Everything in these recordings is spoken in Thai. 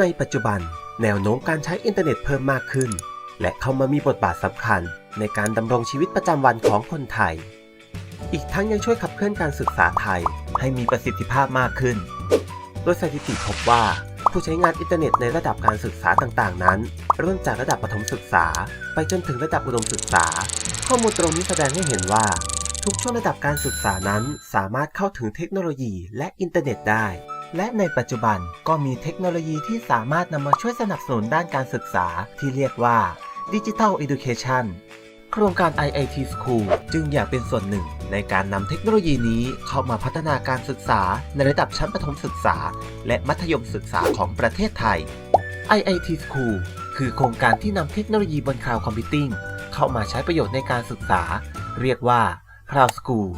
ในปัจจุบัน แนวโน้มการใช้อินเทอร์เน็ตเพิ่มมากขึ้น และเข้ามามีบทบาทสำคัญในการดำรงชีวิตประจำวันของคนไทย อีกทั้งยังช่วยขับเคลื่อนการศึกษาไทยให้มีประสิทธิภาพมากขึ้น โดยสถิติพบว่าผู้ใช้งานอินเทอร์เน็ตในระดับการศึกษาต่างๆ นั้น เริ่มจากระดับประถมศึกษา ไปจนถึงระดับอุดมศึกษา ข้อมูลตรงนี้แสดงให้เห็นว่า ทุกช่วงระดับการศึกษานั้น สามารถเข้าถึงเทคโนโลยีและอินเทอร์เน็ตได้ และในปัจจุบันก็มีเทคโนโลยีที่สามารถนำมาช่วยสนับสนุนด้านการศึกษาที่เรียกว่า Digital Education โครงการ IIT School จึงอยากเป็นส่วนหนึ่ง ในการนำเทคโนโลยีนี้เข้ามาพัฒนาการศึกษาในระดับชั้นประถมศึกษา และมัธยมศึกษาของประเทศไทย IIT School คือโครงการที่นำเทคโนโลยีบนคลาวด์คอมพิวติ้งเข้ามาใช้ประโยชน์ในการศึกษา เรียกว่า Cloud School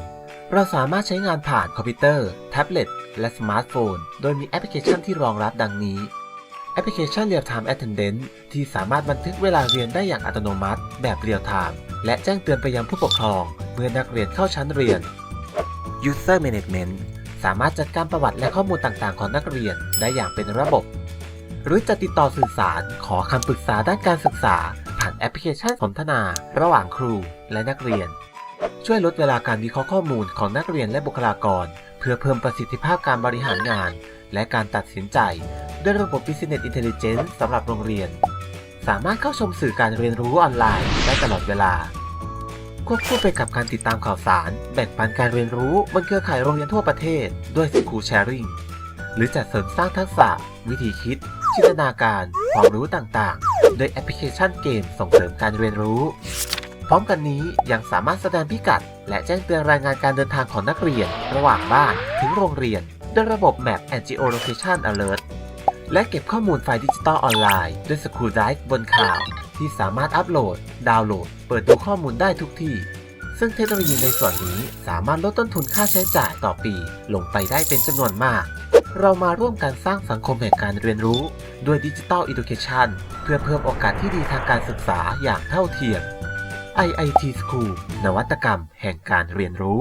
เราสามารถใช้งานผ่านคอมพิวเตอร์ แท็บเล็ต และสมาร์ทโฟน โดยมีแอปพลิเคชันที่รองรับดังนี้ แอปพลิเคชัน Real Time Attendance ที่สามารถบันทึกเวลาเรียนได้อย่างอัตโนมัติ แบบเรียลไทม์และแจ้งเตือนไปยังผู้ปกครอง เมื่อนักเรียนเข้าชั้นเรียน User Management สามารถจัดการประวัติและข้อมูลต่างๆ ของนักเรียนได้อย่างเป็นระบบ หรือจะติดต่อสื่อสารขอคำปรึกษาด้านการศึกษา ผ่านแอปพลิเคชันสนทนา ระหว่างครูและนักเรียน ช่วยลดเวลาการวิเคราะห์ข้อมูลของนักเรียนและบุคลากร เพื่อเพิ่มประสิทธิภาพการบริหารงาน และการตัดสินใจ ด้วยระบบ Business Intelligence สำหรับโรงเรียน สามารถเข้าชมสื่อการเรียนรู้ออนไลน์ได้ตลอดเวลา ควบคู่ไปกับการติดตามข่าวสาร แบ่งปันการเรียนรู้บนเครือข่ายโรงเรียนทั่วประเทศ ด้วย School Sharing หรือจัดเสริมสร้างทักษะ วิธีคิด จินตนาการ ความรู้ต่างๆ โดยแอปพลิเคชันเกมส่งเสริมการเรียนรู้ พร้อมกันนี้ยังสามารถแสดงพิกัด และแจ้งเตือนรายงานการเดินทางของนักเรียน ระหว่างบ้านถึงโรงเรียนด้วยระบบ Map and Geolocation Alert และเก็บข้อมูลไฟล์ดิจิตอลออนไลน์ด้วย School Drive บนคลาวด์ที่สามารถอัปโหลด ดาวน์โหลด เปิดดูข้อมูลได้ทุกที่ ซึ่งเทคโนโลยีในส่วนนี้สามารถลดต้นทุนค่าใช้จ่ายต่อปี ลงไปได้เป็นจำนวนมาก เรามาร่วมกันสร้างสังคมแห่งการเรียนรู้ ด้วยดิจิทัล Education เพื่อเพิ่มโอกาสที่ดีทางการศึกษาอย่างเท่าเทียม IIT School นวัตกรรมแห่งการเรียนรู้